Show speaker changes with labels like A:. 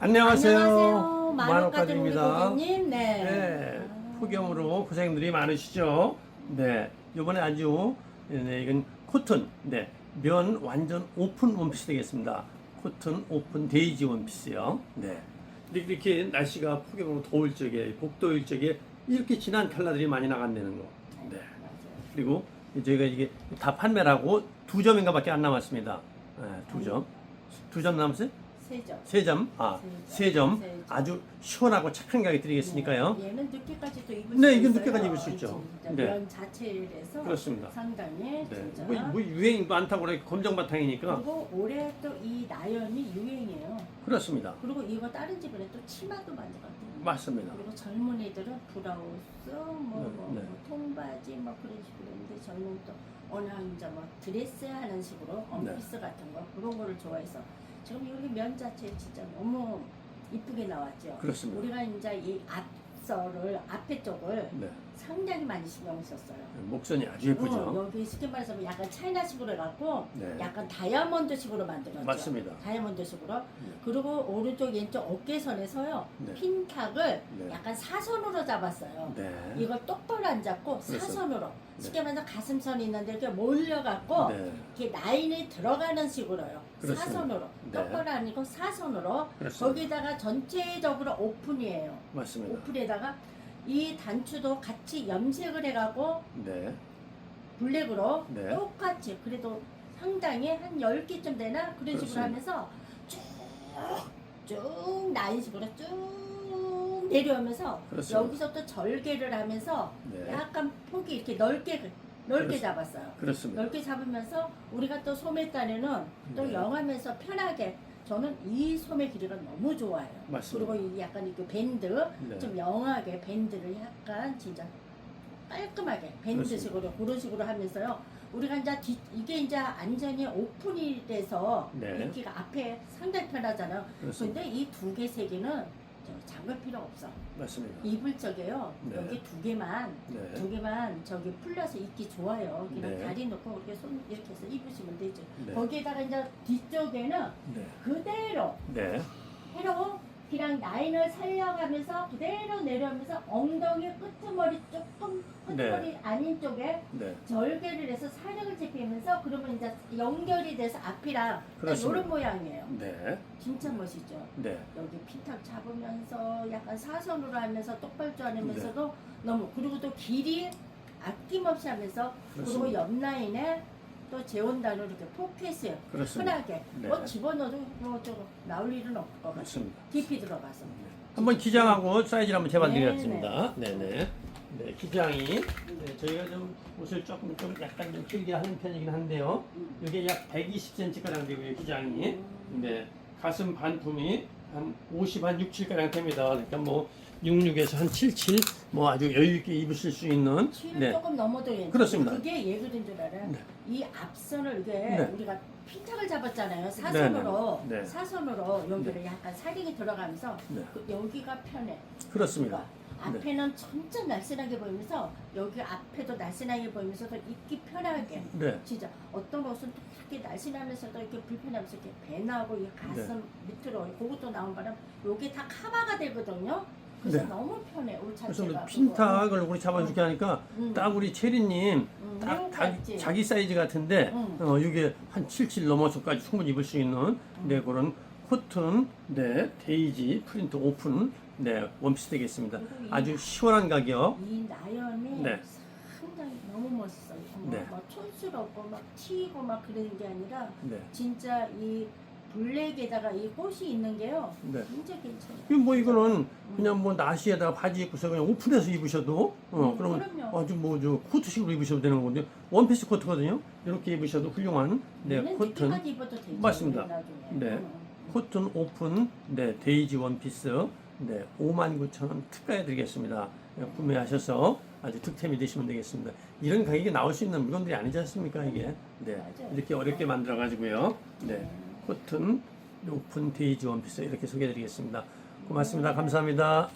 A: 안녕하세요.
B: 고객님. 네.
A: 네, 폭염으로 고생들이 많으시죠? 네, 이번에 아주 네, 이건 코튼, 네, 면 완전 오픈 원피스 되겠습니다. 코튼 오픈 데이지 원피스요. 네, 이렇게, 날씨가 폭염으로 더울 적에 복도 일 적에 이렇게 진한 컬러들이 많이 나간다는 거. 네. 그리고 저희가 이게 다 판매를 하고 두 점인가 밖에 안 남았습니다. 네, 두 점, 두 점 남았어요?
B: 세
A: 점, 아, 세 점,
B: 세 점.
A: 아주 시원하고 착한 가격 드리겠으니까요.
B: 네, 얘는 늦게까지도 입을
A: 네,
B: 수
A: 이건
B: 있어요.
A: 늦게까지 입을 수 있죠. 네.
B: 면 자체에서
A: 그렇습니다.
B: 상당히
A: 네,
B: 진짜.
A: 뭐, 뭐 유행 많다고 그래 검정 바탕이니까
B: 그리고 올해 또 이 나연이 유행이에요.
A: 그렇습니다.
B: 그리고 이거 다른 집에 또 치마도 만들었대요.
A: 맞습니다.
B: 그리고 젊은 애들은 브라우스, 뭐,
A: 네,
B: 뭐,
A: 네.
B: 뭐 통바지, 뭐 그런 식으로 했는데 저는 또 어느 이제 뭐 드레스 하는 식으로 원피스
A: 네.
B: 같은 거 그런 거를 좋아해서 지금 여기 면 자체 진짜 너무 이쁘게 나왔죠.
A: 그렇습니다.
B: 우리가 이제 이 앞서를 앞에 쪽을
A: 네,
B: 상당히 많이 신경 썼어요.
A: 목선이 아주 예쁘죠.
B: 어, 여기 쉽게 말해서 약간 차이나식으로 해갖고
A: 네.
B: 약간 다이아몬드식으로 만들었죠.
A: 맞습니다.
B: 다이아몬드식으로. 그리고 오른쪽 왼쪽 어깨선에서요
A: 네.
B: 핀탁을
A: 네.
B: 약간 사선으로 잡았어요.
A: 네,
B: 이걸 똑바로 안 잡고. 사선으로. 쉽게 말해서 가슴선이 있는데 이렇게 몰려갖고
A: 네,
B: 이렇게 라인이 들어가는 식으로요.
A: 그렇습니다.
B: 사선으로.
A: 네.
B: 똑바로 아니고 사선으로.
A: 그렇습니다.
B: 거기다가 전체적으로 오픈이에요.
A: 맞습니다.
B: 오픈에다가 이 단추도 같이 염색을 해가고
A: 네,
B: 블랙으로
A: 네.
B: 똑같이 그래도 상당히 한 10개쯤 되나 그런 식으로
A: 그렇습니다.
B: 하면서 쭉쭉 라인식으로 쭉 내려오면서
A: 그렇습니다.
B: 여기서 또 절개를 하면서
A: 네,
B: 약간 폭이 이렇게 넓게 넓게
A: 그렇습니다.
B: 잡았어요.
A: 그렇습니다.
B: 넓게 잡으면서 우리가 또 소매 단에는 또
A: 네.
B: 영하면서 편하게 저는 이 소매 길이가 너무 좋아요.
A: 맞습니다.
B: 그리고 이 약간 이렇게 밴드
A: 네.
B: 좀 영하게 밴드를 약간 진짜 깔끔하게 밴드식으로 그런 식으로 하면서요. 우리가 이제 뒤, 이게 이제 완전히 오픈이 돼서
A: 네.
B: 입기가 앞에 상당히 편하잖아요.
A: 그렇습니다.
B: 근데 이 두 개, 세 개는 저 잠글 필요 없어.
A: 맞습니다.
B: 입을 적에요.
A: 네.
B: 여기 두 개만
A: 네,
B: 두 개만 저기 풀려서 입기 좋아요. 그냥
A: 네.
B: 다리 놓고 이렇게 손 이렇게 해서 입으시면 되죠.
A: 네.
B: 거기에다가 이제 뒤쪽에는
A: 네,
B: 그대로
A: 네,
B: 해로 그냥 라인을 살려가면서 그대로 내려오면서 엉덩이 끄트머리 조금 끄트머리 아닌 쪽에
A: 네,
B: 절개를 해서 사력을 제끼면서 그러면 이제 연결이 돼서 앞이랑. 이런 모양이에요.
A: 네,
B: 진짜 멋있죠.
A: 네,
B: 여기 핀탁 잡으면서 약간 사선으로 하면서 똑발조 하면서도
A: 네.
B: 너무 그리고 또 길이 아낌없이 하면서 그리고
A: 그렇습니다.
B: 옆 라인에 또 재온단으로 이렇게 포켓을
A: 그렇습니다.
B: 흔하게
A: 네.
B: 뭐 집어넣어도 뭐 저거 나올 일은 없을 것 같아요.
A: 그렇습니다.
B: 깊이 들어가서.
A: 한번 기장하고 사이즈를 한번 재봐
B: 네,
A: 드리겠습니다. 네네. 네, 기장이 네, 저희가 좀 옷을 조금 좀 약간 좀 길게 하는 편이긴 한데요. 이게 약 120cm 가량 되고요, 기장이. 네, 가슴 반품이 한 50, 한 6, 7 가량 됩니다. 그러니까 뭐 66에서 한 77, 뭐 아주 여유 있게 입으실 수 있는.
B: 키를
A: 네,
B: 조금 넘어도 괜찮아요.
A: 그렇습니다.
B: 그게 예술인 줄 알아요.
A: 네.
B: 이 앞선을 이게
A: 네.
B: 우리가 핀탁을 잡았잖아요. 사선으로
A: 네, 네.
B: 사선으로 여기를 약간 사링이 들어가면서
A: 네.
B: 그 여기가 편해.
A: 그렇습니다.
B: 앞에는 진짜 날씬하게 보이면서 여기 앞에도 날씬하게 보이면서도 입기 편하게
A: 네,
B: 진짜 어떤 옷은 또 이렇게 날씬하면서도 이렇게 불편하면서 이렇게 배 나오고 이 가슴
A: 네.
B: 밑으로 그것도 나온 바람 여기 다 카바가 되거든요. 그래서
A: 네.
B: 너무 편해 옷
A: 그래서
B: 자체가.
A: 뭐 핀탁을 우리 잡아주게 하니까
B: 음.
A: 딱 우리 체리님
B: 음,
A: 딱
B: 미국
A: 자기, 사이즈 같은데
B: 음.
A: 어, 이게 한 77 넘어서까지 충분히 입을 수 있는 네 그런 코튼 네 데이지 프린트 오픈 네 원피스 되겠습니다.
B: 그리고 이-
A: 아주 시원한 가격
B: 이 나연이
A: 네.
B: 상당히 너무 멋있어요. 뭐,
A: 네.
B: 막 촌스럽고 막 튀고 막 그러는 게 아니라
A: 네.
B: 진짜 이 블랙에다가 이 꽃이 있는 게요.
A: 네.
B: 진짜 괜찮아요.
A: 이거 뭐 이거는 그냥 뭐 나시에다가 바지 입고서 그냥 오픈해서 입으셔도 어
B: 음,
A: 그러면
B: 그럼요.
A: 아주 뭐저 코트식으로 입으셔도 되는 건데 원피스 코트거든요. 이렇게 입으셔도 훌륭한 네
B: 얘는
A: 코튼
B: 늦게까지 입어도 되죠.
A: 맞습니다.
B: 나중에.
A: 네.
B: 음.
A: 코튼 오픈 네 데이지 원피스 네 59,000원 특가해 드리겠습니다. 네, 구매하셔서 아주 득템이 되시면 되겠습니다. 이런 가격에 나올 수 있는 물건들이 아니지 않습니까 이게 네
B: 맞아요.
A: 이렇게 어렵게 만들어 가지고요. 네 코튼 오픈 데이지 원피스 이렇게 소개해 드리겠습니다. 고맙습니다. 감사합니다.